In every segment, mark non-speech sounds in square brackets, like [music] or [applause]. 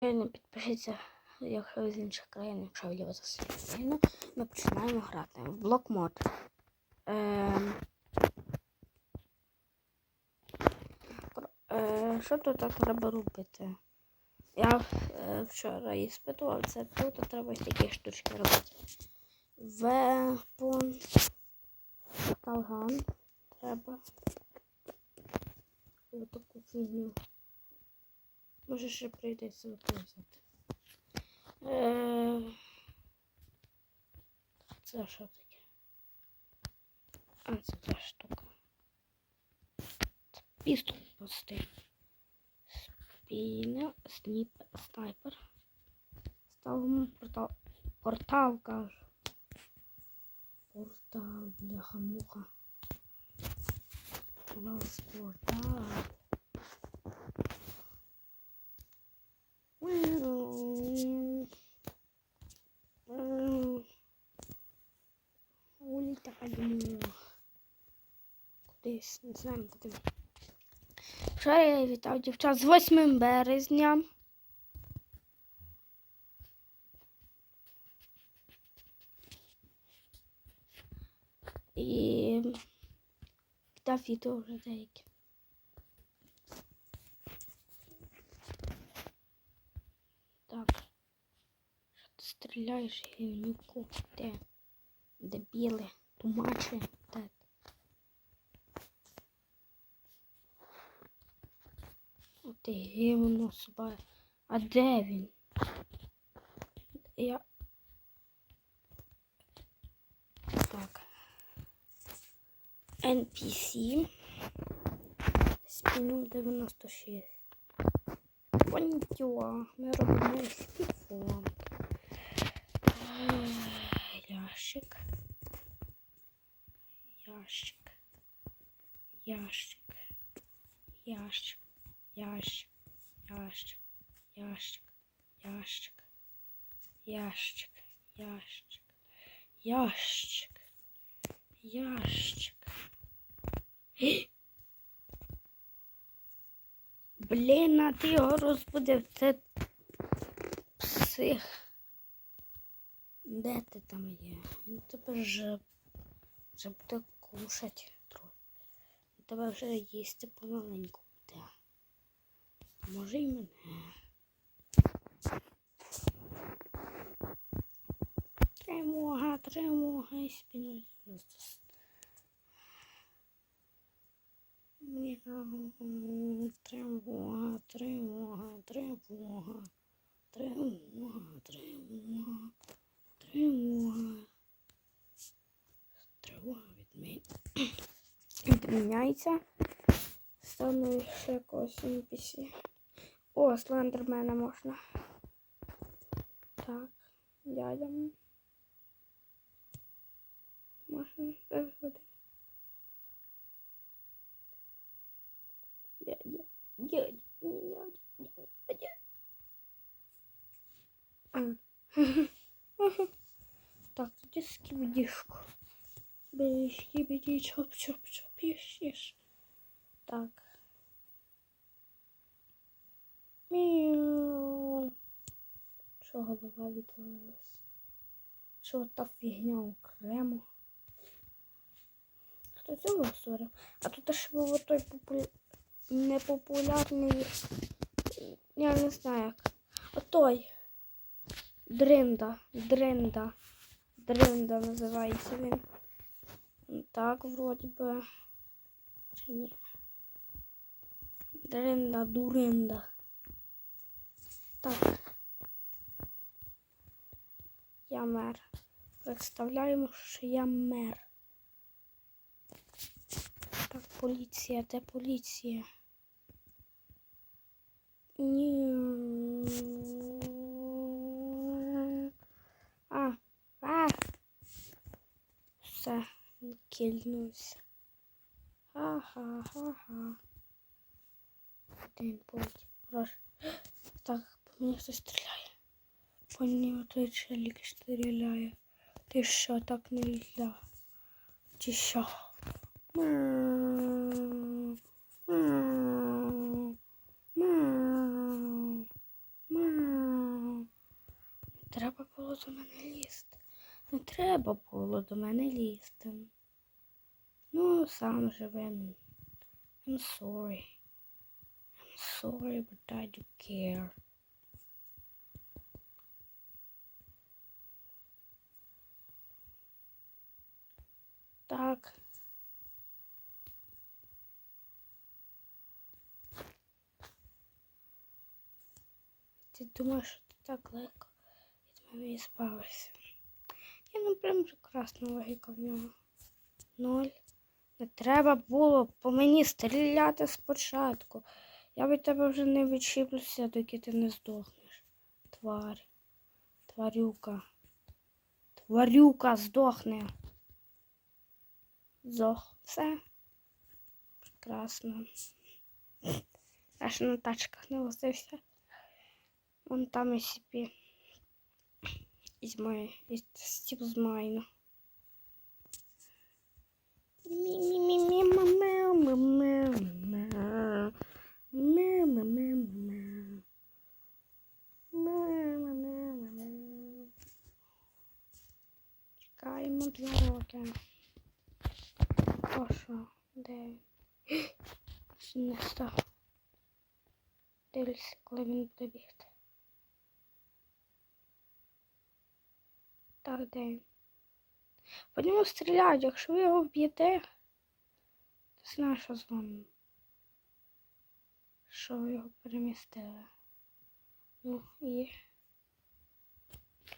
Підпишіться, якщо ви з інших країн, якщо любите свою. Ми починаємо грати в блок мод. Ем... Е, що тут треба робити? Я е, вчора іспитував це тут, треба такі штучки робити. Вепон. Талган. Треба. Ось таку фігню. Може ще прийдеться взяти. Е... Це що таке? А, це та штука. Це пістол пустий. Спіна, сніп, снайпер. Ставимо портал. Портал, кажу. Портал, бляха-муха. Лос портал. Уліта подумала. Кудись, не знаю куди. Вчора я вітав дівчат з 8 березня. І вітав відео вже деякі. Так. Що ти стріляєш, гівнюку? Де? Дебіли, тумачі? О, ти гівно собі. А де він? Я. Так. NPC. Спіну 96. Контюа. Ми робимо спіфон. Ящик. Ящик. Ящик. Ящик. Ящик. Ящик. Ящик. Ящик. Ящик. Ящик. Ящик. Ящик. Блін, а ти його розбудив. Це псих. Де ти там є? Він тебе вже, вже буде кушати трохи. Тебе вже їсти помаленьку буде. Може і мене. Тривога, тривога і спіною. Тривога, тривога, тривога, тривога, тривога, тривога. Тривога відмі... відміняється. Стану ще якогось NPC. О, слендермена можна. Так, дядям. Можна виходити. herkes gibi dişko. Beş gibi değil çöp çöp çöp. Так. Мяу. Що голова відвалилась? Що та у крему? Хто цього ссорив? А тут ще був той популя... непопулярний. Я не знаю як. той. Дринда. Дринда. Дринда. Називається він. Так, вроді би. Чи ні? Дринда, дуринда. Так. Я мер. Представляємо, що я мер. Так, поліція, де поліція? Ні. А. Все, кільнувся. Ха-ха-ха-ха. Один потім. Прошу. [gasps] Так, по мені хтось стріляє. По мені той челік стріляє. Ти що, так не можна? Чи що? Мяу. Мяу. Мяу. Мяу. треба було до мене лізти. Не треба було до мене лізти. Ну, сам живе. I'm sorry. I'm sorry, but I do care. Так. Ти думаєш, що ти так легко від мене і збавишся. Я не прям прекрасна логіка в нього. Ноль. Не треба було по мені стріляти спочатку. Я від тебе вже не відчіплюся, доки ти не здохнеш. Тварь. Тварюка. Тварюка здохне. Зох. Все. Прекрасно. Аж на тачках не возився. Вон там і собі. Із моє, із стіп з майна. Чекаємо два роки. О, що? Де? Ще Не став. Дивлюся, коли він буде бігти. Так, де він? По ньому стріляють, якщо ви його вб'єте, то знаєш, що з вами. Що ви його перемістили. Ну, і.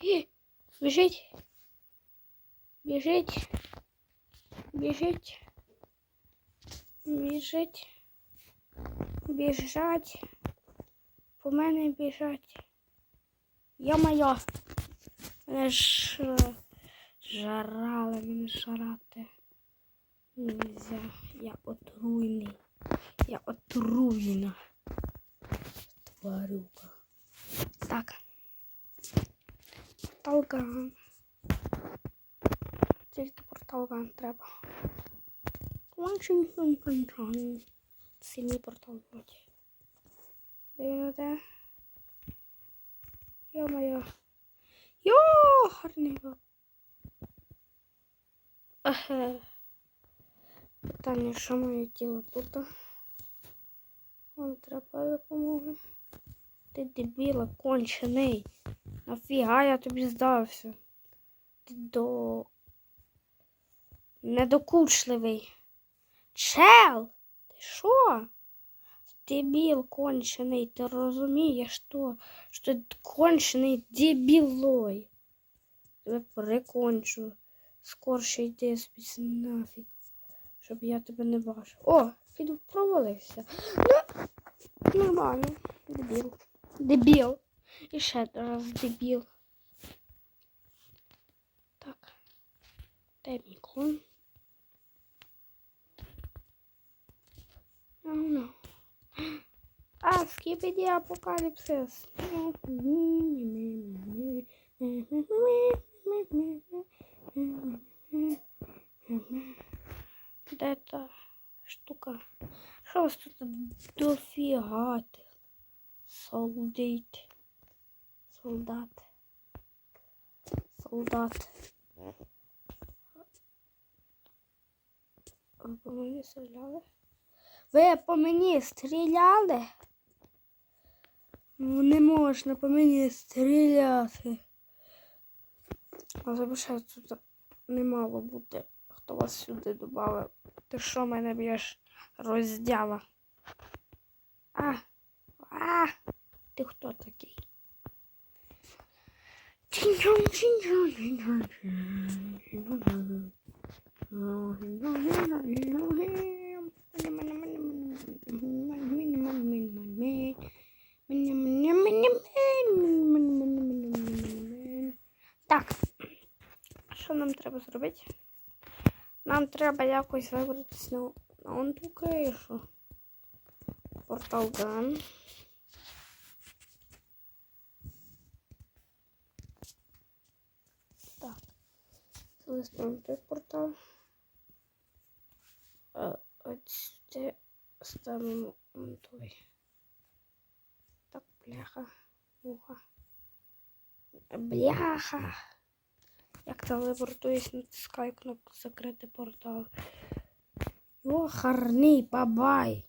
І! Біжить! Біжить! Біжить! Біжить! Біжать! По мене біжать! Йо-моє! Мене ж е, жарали, мене жарати. Нельзя. Я отруйний. Я отруєна. Тварюка. Так. Порталган. Тільки порталган треба. Контроль. Сильний портал вроді. Де він де? Йо-моє. Йо, гарненько. Еге. Питання, що моє тіло тут? Вам треба допомоги. Ти дебіла, кончений. Нафіга я тобі здався. Ти до... Недокучливий. Чел! Ти що? Дебіл кончений, ти розумієш то, що ти кончений дебілой. Тебе прикончу. Скорше йди спись нафіг, щоб я тебе не бачив. О, піду провалився. Ну, нормально. Дебіл. Дебіл. І ще раз дебіл. Так. Де мій? А, скипиді апокаліпсис. Де та штука? Що вас тут дофігати? Солдат. Солдат. Солдат. Ви по мені стріляли? Ви по мені стріляли? Не можна по мені стріляти. А забушаю, тут не мало бути. Хто вас сюди додав? Ти що мене б'єш? Роздява? А, а, ти хто такий? Так, треба зробити? Нам треба якось вибратися на, он ту кришу. Портал Ган. Так. Залистуємо той портал. А, ставимо он той. Так, бляха, муха. Бляха. Як телепортуюсь, натискаю кнопку закрити портал. Йохарний бабай.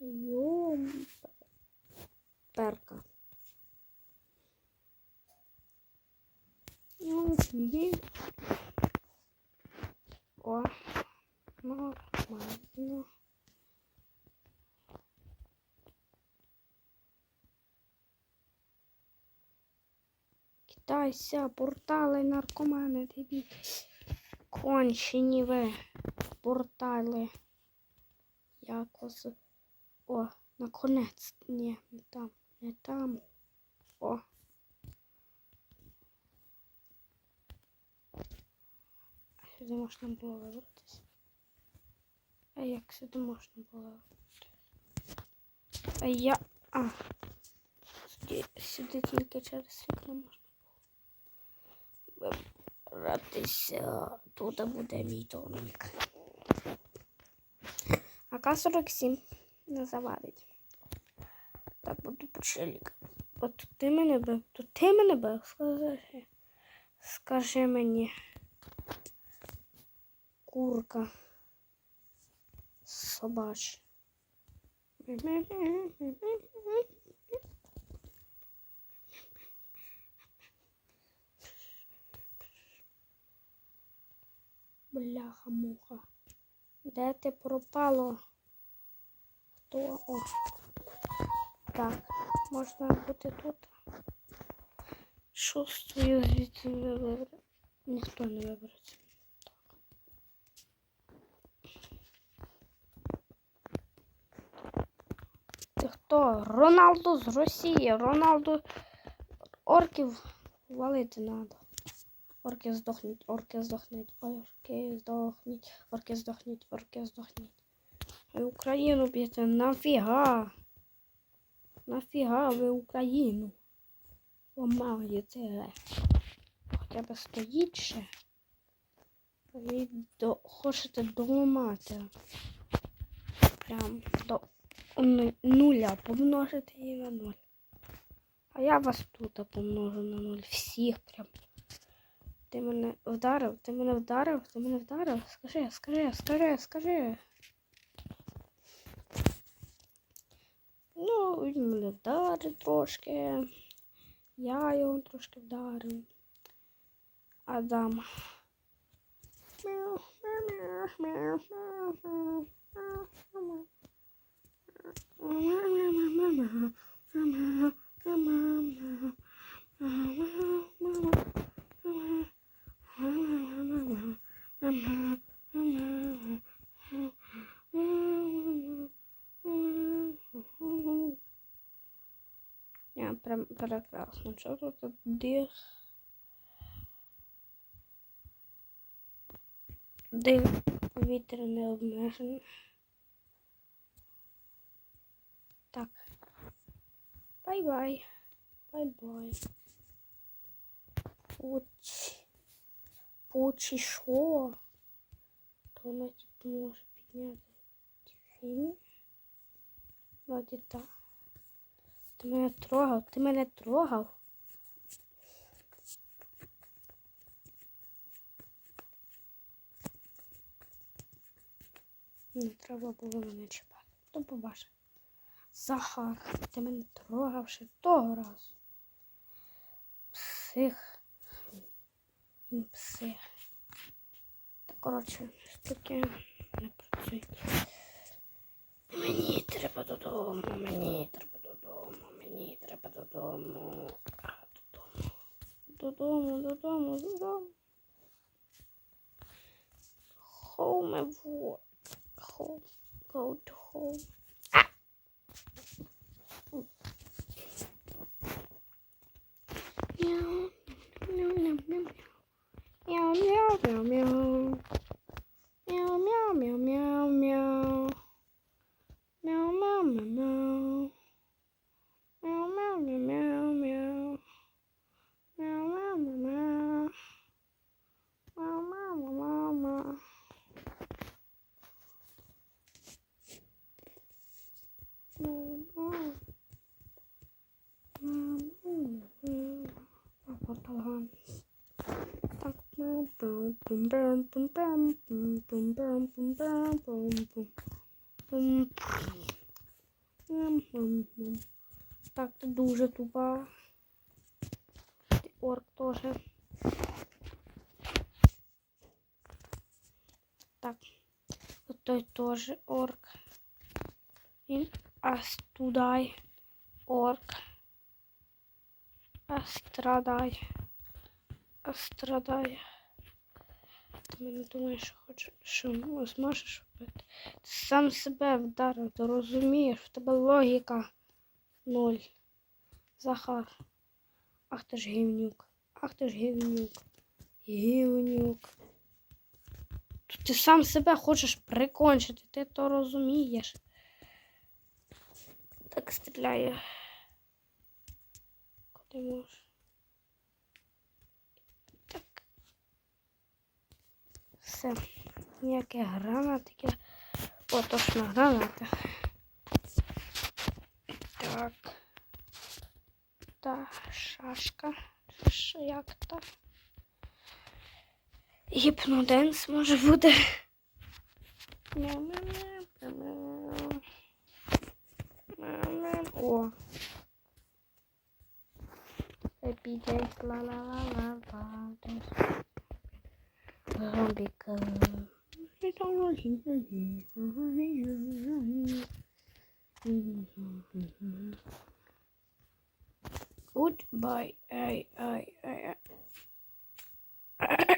Йом. Перка. Ну, ні. О, нормально. Кидайся, портали, наркомани, тобі. Кончені ви. Портали. Як. О, наконець. Ні, не там. Не там. О. Сюди можна було вибратися. А як сюди можна було вибратися? А я. А. Сюди, сюди тільки через вікно можна було. Тут буде мій домик. АК-47 не завадить. Так, буду почелік. От ти мене бив, то ти мене бив, скажи. Скажи мені. Курка. Собач. Бляха-муха. Де ти пропало? Хто? О. Так, можна бути тут. Шостою звідси не вибрати. Ніхто не вибереться. Ти хто? Роналду з Росії. Роналду орків валити треба. Орки здохнуть, орки здохнуть, орки здохнуть, орки здохнуть, орки здохнуть. Ви Україну б'єте нафіга? Нафіга ви Україну? Ламаєте. Хоча б стоїть ще. Ви до... хочете доламати. Прям до ну- нуля. Помножити її на нуль. А я вас тут помножу на нуль. Всіх прям. Ти мене вдарив, ти мене вдарив, ти мене вдарив. Скажи, скажи, скажи, скажи. Ну, він мене вдарив трошки. Я його трошки вдарив. Адам. Я прям прекрасно. Що тут дих? Дих повітря не обмежений. Так. Бай-бай. Бай-бай. Пуч. Пучі що? То вона тут може підняти. Вроді так. Ти мене трогав, ти мене трогав. Не треба було мене чіпати. То побачив. Захар, ти мене трогав ще того разу. Псих. Псих. Та коротше, таке не працює. Мені треба додому, мені треба додому, мені треба додому. А, додому. Додому, додому, додому. Home. Home. Go to home. 喵喵喵喵喵喵喵喵喵喵喵喵喵。Так, ти дуже тупа. Орк теж. Так. От той теж орк. Він астудай. Орк. Астрадай. Астрадай. Ти мене думаєш, що хочеш, що зможеш вбити? Ти сам себе вдарив, ти розумієш, в тебе логіка ноль. Захар. Ах ти ж гівнюк. Ах ти ж гівнюк. Гівнюк. Ти сам себе хочеш прикончити, ти то розумієш. Так стріляє. Куди можеш? це ніяке гранатики. О, точно граната. Так. Та шашка. Шо, як то? Гіпноденс може бути. О. Епіденс ла ла ла ла ла Goodbye. I, I, I, I.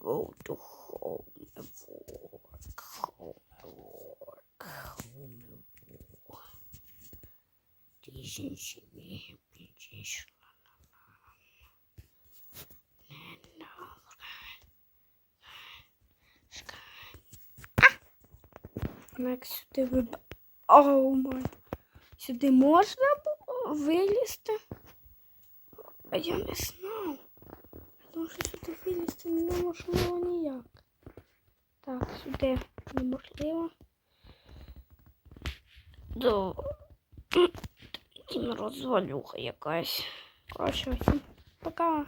Go to home and work, home and work, home and work. This is me, this Як сюди виб... Оу май. Сюди можна вилізти? А я не знав. Тому що сюди вилізти неможливо ніяк. Так, сюди неможливо. До... Розвалюха якась. Коротше, всім. Пока.